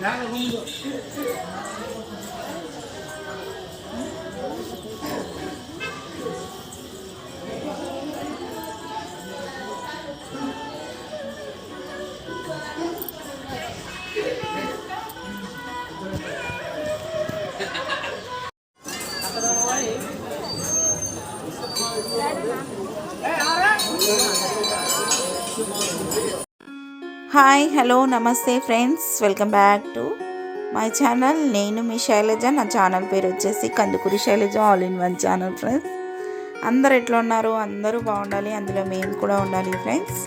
哪个工作？హాయ్ hello నమస్తే friends welcome back to my channel నేను మీ శైలజ. నా ఛానల్ పేరు వచ్చేసి Kandukuri Shailaja all in one channel friends అందరు ఎట్లా ఉన్నారు? అందరూ బాగుండాలి. అందులో మేము కూడా ఉండాలి ఫ్రెండ్స్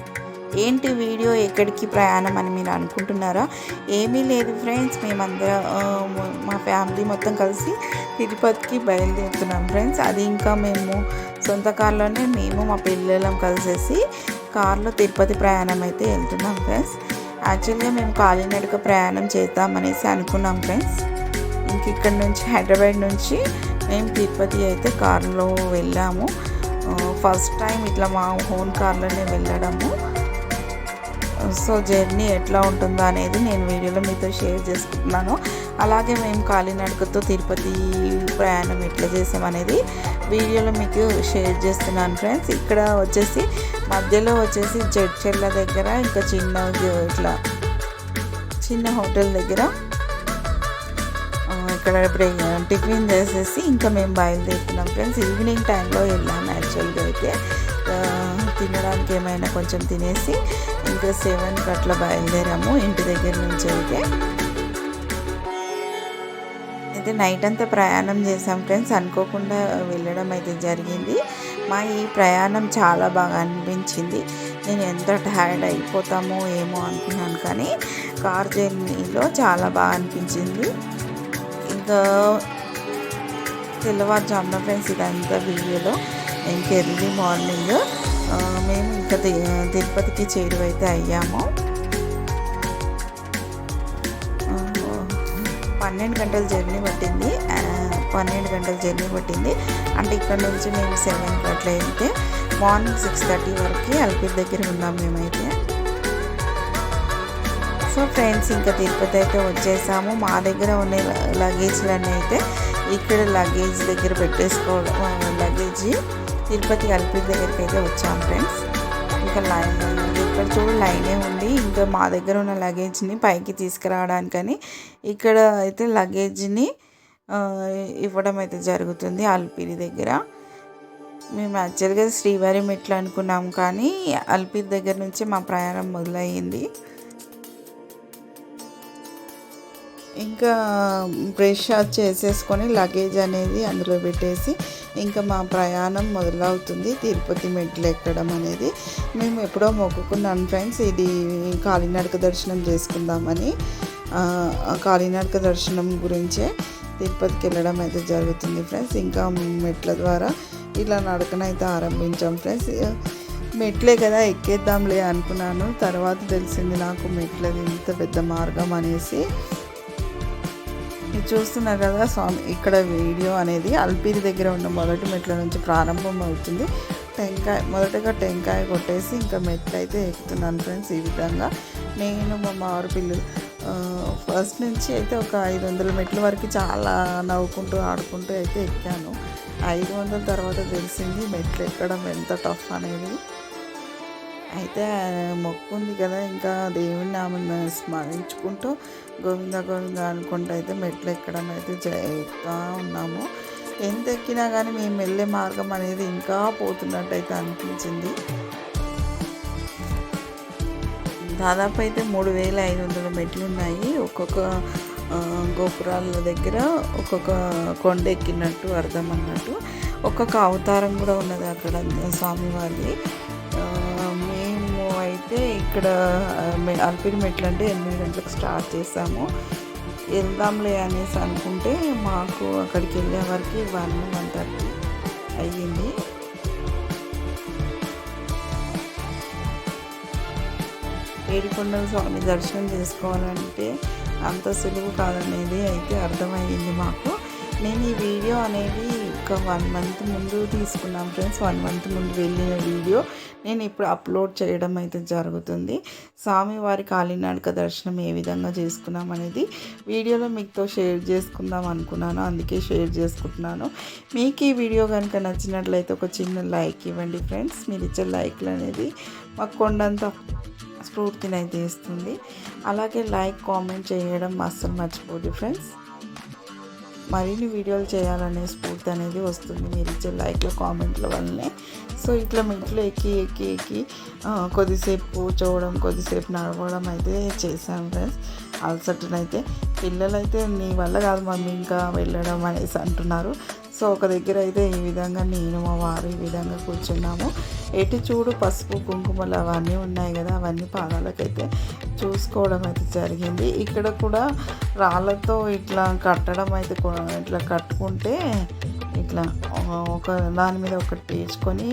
ఏంటి వీడియో? ఎక్కడికి ప్రయాణం అని మీరు అనుకుంటున్నారా? ఏమీ లేదు ఫ్రెండ్స్ మేమందరం మా ఫ్యామిలీ మొత్తం కలిసి తిరుపతికి బయలుదేరుతున్నాం ఫ్రెండ్స్ అది ఇంకా మేము సొంత కార్లోనే మేము మా పిల్లలం కలిసేసి కార్లో తిరుపతి ప్రయాణం అయితే వెళ్తున్నాం ఫ్రెండ్స్. యాక్చువల్గా మేము కాలినడక ప్రయాణం చేద్దామనేసి అనుకున్నాం ఫ్రెండ్స్. ఇంక ఇక్కడ నుంచి హైదరాబాద్ నుంచి మేము తిరుపతి అయితే కారులో వెళ్ళాము. ఫస్ట్ టైం ఇట్లా మా ఓన్ కార్లోనే వెళ్ళడము. సో జర్నీ ఎట్లా ఉంటుందో అనేది నేను వీడియోలో మీతో షేర్ చేసుకుంటున్నాను. అలాగే మేము కాలినడకతో తిరుపతి ప్రయాణం ఎట్లా చేసామనేది వీడియోలో మీకు షేర్ చేస్తున్నాను ఫ్రెండ్స్. ఇక్కడ వచ్చేసి మధ్యలో వచ్చేసి జడ్చెల్ల దగ్గర ఇంకా చిన్న ఇట్లా చిన్న హోటల్ దగ్గర ఇక్కడ టిఫిన్ చేసేసి ఇంకా మేము బయలుదేరుతున్నాం. ఫ్రెండ్స్ ఈవినింగ్ టైంలో వెళ్ళాము యాక్చువల్గా అయితే. తినడానికి ఏమైనా కొంచెం తినేసి ఇంకా సెవెన్కి అట్లా బయలుదేరాము ఇంటి దగ్గర నుంచి అయితే. అయితే నైట్ అంతా ప్రయాణం చేసాం ఫ్రెండ్స్. అనుకోకుండా వెళ్ళడం అయితే జరిగింది. మా ఈ ప్రయాణం చాలా బాగా అనిపించింది. నేను ఎంత టైర్డ్ అయిపోతామో ఏమో అనుకున్నాను కానీ కార్ జర్నీలో చాలా బాగా అనిపించింది. ఇంకా తెల్లవారుజామున ఫ్రెండ్స్ ఇదంతా వీడియోలో ఇంక ఎర్లీ మార్నింగ్ మేము ఇంకా తిరుపతికి చేరువైతే అయ్యాము. పన్నెండు గంటల జర్నీ పట్టింది. పన్నెండు గంటల జర్నీ పట్టింది. అంటే ఇక్కడ నుంచి మేము సెవెన్కి అట్లా వెళ్తే మార్నింగ్ సిక్స్ థర్టీ వరకు అల్పీర్ దగ్గర ఉన్నాం మేమైతే. సో ఫ్రెండ్స్ ఇంకా తిరుపతి అయితే వచ్చేసాము. మా దగ్గర ఉన్న లగేజ్లన్నీ అయితే ఇక్కడ లగేజ్ దగ్గర పెట్టేసుకోవడం లగేజ్ తిరుపతి అల్పీర్ దగ్గరికి అయితే వచ్చాము ఫ్రెండ్స్. ఇంకా లైన్ ఇక్కడ చూడు లైనే ఉంది. ఇంకా మా దగ్గర ఉన్న లగేజ్ని పైకి తీసుకురావడానికని ఇక్కడ అయితే లగేజ్ని ఇవ్వడం అయితే జరుగుతుంది అల్పిరి దగ్గర. మేము యాక్చువల్గా శ్రీవారి మెట్లు అనుకున్నాం కానీ అల్పిరి దగ్గర నుంచి మా ప్రయాణం మొదలయ్యింది. ఇంకా బ్రష్ చేసేసుకొని లగేజ్ అనేది అందులో పెట్టేసి ఇంకా మా ప్రయాణం మొదలవుతుంది. తిరుపతి మెట్లు ఎక్కడం అనేది మేము ఎప్పుడో మొక్కుకున్నాం ఫ్రెండ్స్. ఇది కాలినడక దర్శనం చేసుకుందామని కాలినడక దర్శనం గురించే. తిరుపతికి వెళ్ళడం అయితే జరుగుతుంది ఫ్రెండ్స్. ఇంకా మెట్ల ద్వారా ఇలా నడకనైతే ఆరంభించాం ఫ్రెండ్స్. మెట్లే కదా ఎక్కేద్దాంలే అనుకున్నాను. తర్వాత తెలిసింది నాకు మెట్లది ఇంత పెద్ద మార్గం అనేసి. ఇది చూస్తున్నారు కదా స్వామి ఇక్కడ వీడియో అనేది అల్పిరి దగ్గర ఉన్న మొదటి మెట్ల నుంచి ప్రారంభం అవుతుంది. టెంకాయ మొదటగా టెంకాయ కొట్టేసి ఇంకా మెట్లు అయితే ఎక్కుతున్నాను ఫ్రెండ్స్ ఈ విధంగా. నేను మా మారు పిల్లలు ఫస్ట్ నుంచి అయితే ఒక ఐదు వందల మెట్ల వరకు చాలా నవ్వుకుంటూ ఆడుకుంటూ అయితే ఎక్కాను. ఐదు వందల తర్వాత తెలిసింది మెట్లు ఎక్కడం ఎంత టఫ్ అనేది. అయితే మొక్కు ఉంది కదా ఇంకా దేవుని ఆమెను స్మరించుకుంటూ గోవింద గోవింద అనుకుంటూ అయితే మెట్లు ఎక్కడం అయితే జ- ఎక్కుతా ఉన్నాము. ఎంత ఎక్కినా కానీ మేము వెళ్ళే మార్గం అనేది ఇంకా పోతున్నట్టు అయితే అనిపించింది. దాదాపు అయితే మూడు వేల ఐదు వందల మెట్లు ఉన్నాయి ఒక్కొక్క గోపురాల దగ్గర ఒక్కొక్క కొండ ఎక్కినట్టు అర్థం అన్నట్టు ఒక్కొక్క అవతారం కూడా ఉన్నది అక్కడ స్వామివారి మేము అయితే ఇక్కడ అల్పిడి మెట్లు అంటే ఎనిమిది గంటలకు స్టార్ట్ చేసాము వెళ్దాంలే అనేసి అనుకుంటే మాకు అక్కడికి వెళ్ళే వరకు వన్ వన్ థర్టీ అయ్యింది. ఏడుకొండల స్వామి దర్శనం చేసుకోవాలంటే అంత సులువు కాదనేది అయితే అర్థమయ్యింది మాకు. నేను ఈ వీడియో అనేది ఒక వన్ మంత్ ముందు తీసుకున్నాను ఫ్రెండ్స్. వన్ మంత్ ముందు వెళ్ళిన వీడియో నేను ఇప్పుడు అప్లోడ్ చేయడం అయితే జరుగుతుంది. స్వామివారి కాలినాడక దర్శనం ఏ విధంగా చేసుకున్నాం అనేది వీడియోలో మీతో షేర్ చేసుకుందాం అనుకున్నాను. అందుకే షేర్ చేసుకుంటున్నాను. మీకు ఈ వీడియో కనుక నచ్చినట్లయితే ఒక చిన్న లైక్ ఇవ్వండి ఫ్రెండ్స్. మీరు ఇచ్చే లైక్లు అనేది మాకు కొండంత స్ఫూర్తిని అయితే ఇస్తుంది అలాగే లైక్ కామెంట్ చేయడం అస్సలు మర్చిపోదు ఫ్రెండ్స్. మరిన్ని వీడియోలు చేయాలనే స్ఫూర్తి అనేది వస్తుంది మీరు ఇచ్చే లైక్ల కామెంట్ల వల్లనే. సో ఇట్లా మెట్లు ఎక్కి ఎక్కి ఎక్కి కొద్దిసేపు కూర్చోవడం కొద్దిసేపు నడవడం అయితే చేశాను ఫ్రెండ్స్. అలసటనైతే పిల్లలైతే నీ వల్ల కాదు మమ్మీ ఇంకా వెళ్ళడం అనేసి అంటున్నారు. సో ఒక దగ్గర అయితే ఈ విధంగా నేను మా వారు ఈ విధంగా కూర్చున్నాము. ఎటు చూడు పసుపు కుంకుమలు అవన్నీ ఉన్నాయి కదా అవన్నీ పాదాలకైతే చూసుకోవడం అయితే జరిగింది. ఇక్కడ కూడా రాళ్ళతో ఇట్లా కట్టడం అయితే ఇట్లా కట్టుకుంటే ఇట్లా ఒక దాని మీద ఒకటి పేర్చుకొని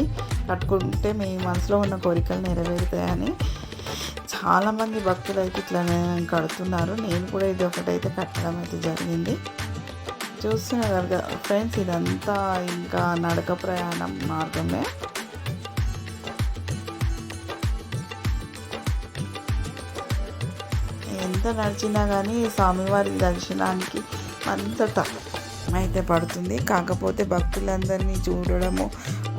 కట్టుకుంటే మీ మనసులో ఉన్న కోరికలు నెరవేరుతాయని చాలామంది భక్తులు అయితే ఇట్లా కడుతున్నారు. నేను కూడా ఇది ఒకటైతే కట్టడం అయితే జరిగింది. చూస్తున్నారు కదా ఫ్రెండ్స్ ఇదంతా ఇంకా నడక ప్రయాణం మార్గమే. ఎంత నడిచినా కానీ స్వామివారి దర్శనానికి అంత అయితే పడుతుంది. కాకపోతే భక్తులందరినీ చూడడము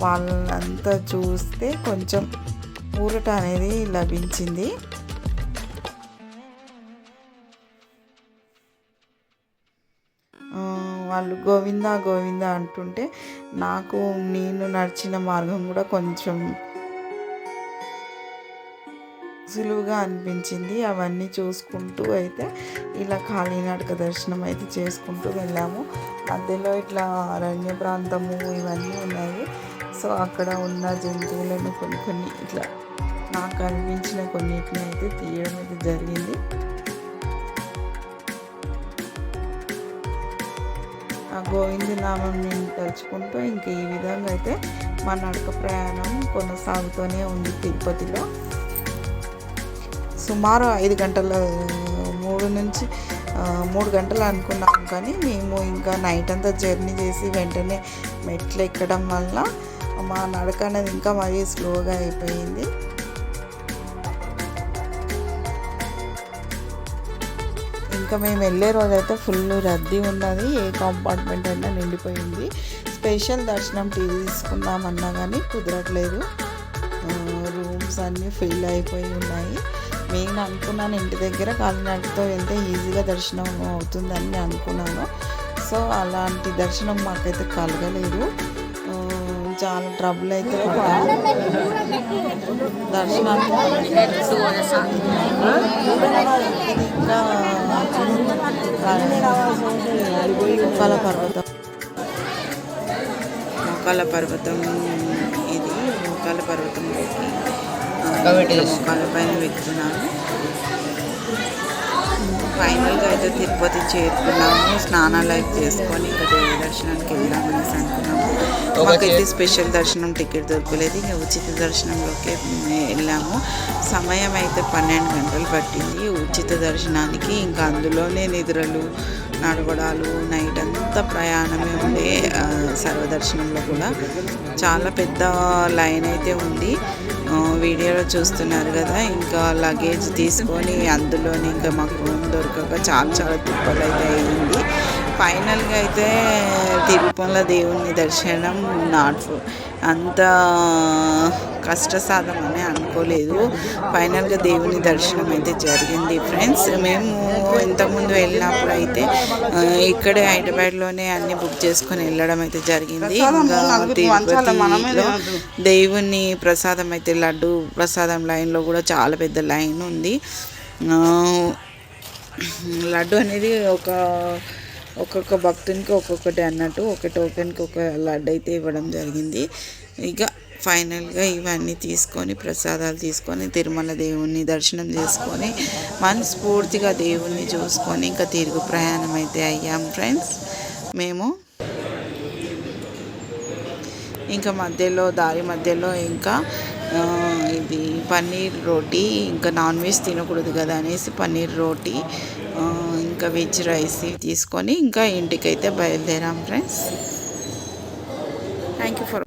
వాళ్ళంతా చూస్తే కొంచెం ఊరట అనేది లభించింది. వాళ్ళు గోవింద గోవింద అంటుంటే నాకు నేను నడిచిన మార్గం కూడా కొంచెం సులువుగా అనిపించింది. అవన్నీ చూసుకుంటూ అయితే ఇలా కాళీనాటక దర్శనం అయితే చేసుకుంటూ వెళ్ళాము. మధ్యలో ఇట్లా అరణ్య ప్రాంతము ఇవన్నీ ఉన్నాయి. సో అక్కడ ఉన్న జంతువులను కొన్ని కొన్ని ఇట్లా నాకు అనిపించిన కొన్నిటిని అయితే తీయడం అయితే జరిగింది. ఆ గోవింద నామం నేను తలుచుకుంటూ ఇంక ఈ విధంగా అయితే మా నడక ప్రయాణం కొనసాగుతూనే ఉంది తిరుపతిలో. సుమారు ఐదు గంటల మూడు నుంచి మూడు గంటలు అనుకున్నాం కానీ మేము ఇంకా నైట్ అంతా జర్నీ చేసి వెంటనే మెట్లు ఎక్కడం వల్ల మా నడక అనేది ఇంకా మరీ స్లోగా అయిపోయింది. ఇంకా మేము వెళ్ళే రోజైతే ఫుల్ రద్దీ ఉన్నది ఏ కంపార్ట్మెంట్ అయినా నిండిపోయింది. స్పెషల్ దర్శనం టీవీ తీసుకుందామన్నా కానీ కుదరట్లేదు. రూమ్స్ అన్నీ ఫిల్ అయిపోయి ఉన్నాయి. నేను అనుకున్నాను ఇంటి దగ్గర కాలినడకతో వెళ్తే ఈజీగా దర్శనం అవుతుందని నేను అనుకున్నాను. సో అలాంటి దర్శనం మాకైతే కలగలేదు. చాలా ట్రబుల్ అయితే దర్శనానికి ఇంకా పర్వతం. మొక్కల పర్వతం. ఇది మొక్కల పర్వతంలోకి మొక్కల పైన పెట్టుకున్నాను. ఫైనల్గా అయితే తిరుపతి చేరుకున్నాము. స్నానాలు అయితే చేసుకొని ఇంకా దేవి దర్శనానికి వెళ్దామనేసి అనుకున్నాము. మాకైతే స్పెషల్ దర్శనం టికెట్ దొరకలేదు. ఇంకా ఉచిత దర్శనంలోకి వెళ్ళాము. సమయం అయితే పన్నెండు గంటలు పట్టింది. ఉచిత దర్శనానికి ఇంకా అందులోనే నిద్రలు నడవడాలు నైట్ అంతా ప్రయాణమే ఉండే సర్వదర్శనంలో కూడా చాలా పెద్ద లైన్ అయితే ఉంది. వీడియోలో చూస్తున్నారు కదా. ఇంకా లగేజ్ తీసుకొని అందులోని ఇంకా మాకు దొరకక చాలా చాలా తిప్పలు అయితే అయింది. ఫైనల్గా అయితే తిరుపల దేవుని దర్శనం నాట్ అంత కష్టసాధం అని అనుకోలేదు. ఫైనల్గా దేవుని దర్శనం అయితే జరిగింది ఫ్రెండ్స్ మేము ఇంతకుముందు వెళ్ళినప్పుడు అయితే ఇక్కడే హైదరాబాద్లోనే అన్ని బుక్ చేసుకొని వెళ్ళడం అయితే జరిగింది. తిరుపతిలో దేవుని ప్రసాదం అయితే లడ్డు ప్రసాదం లైన్లో కూడా చాలా పెద్ద లైన్ ఉంది. లడ్డు అనేది ఒక ఒక్కొక్క భక్తునికి ఒక్కొక్కటి అన్నట్టు ఒక టోకెన్కి ఒక లడ్డు అయితే ఇవ్వడం జరిగింది. ఇక ఫైనల్గా ఇవన్నీ తీసుకొని ప్రసాదాలు తీసుకొని తిరుమల దేవుణ్ణి దర్శనం చేసుకొని మనస్ఫూర్తిగా దేవుణ్ణి చూసుకొని ఇంకా తిరుగు ప్రయాణం అయితే అయ్యాం ఫ్రెండ్స్. మేము ఇంకా మధ్యలో దారి మధ్యలో ఇంకా ఇది పన్నీర్ రోటీ ఇంకా నాన్ వెజ్ తినకూడదు కదా అనేసి పన్నీర్ రోటీ ఇంకా వెజ్ రైస్ తీసుకొని ఇంకా ఇంటికైతే బయలుదేరాం ఫ్రెండ్స్. Thank you for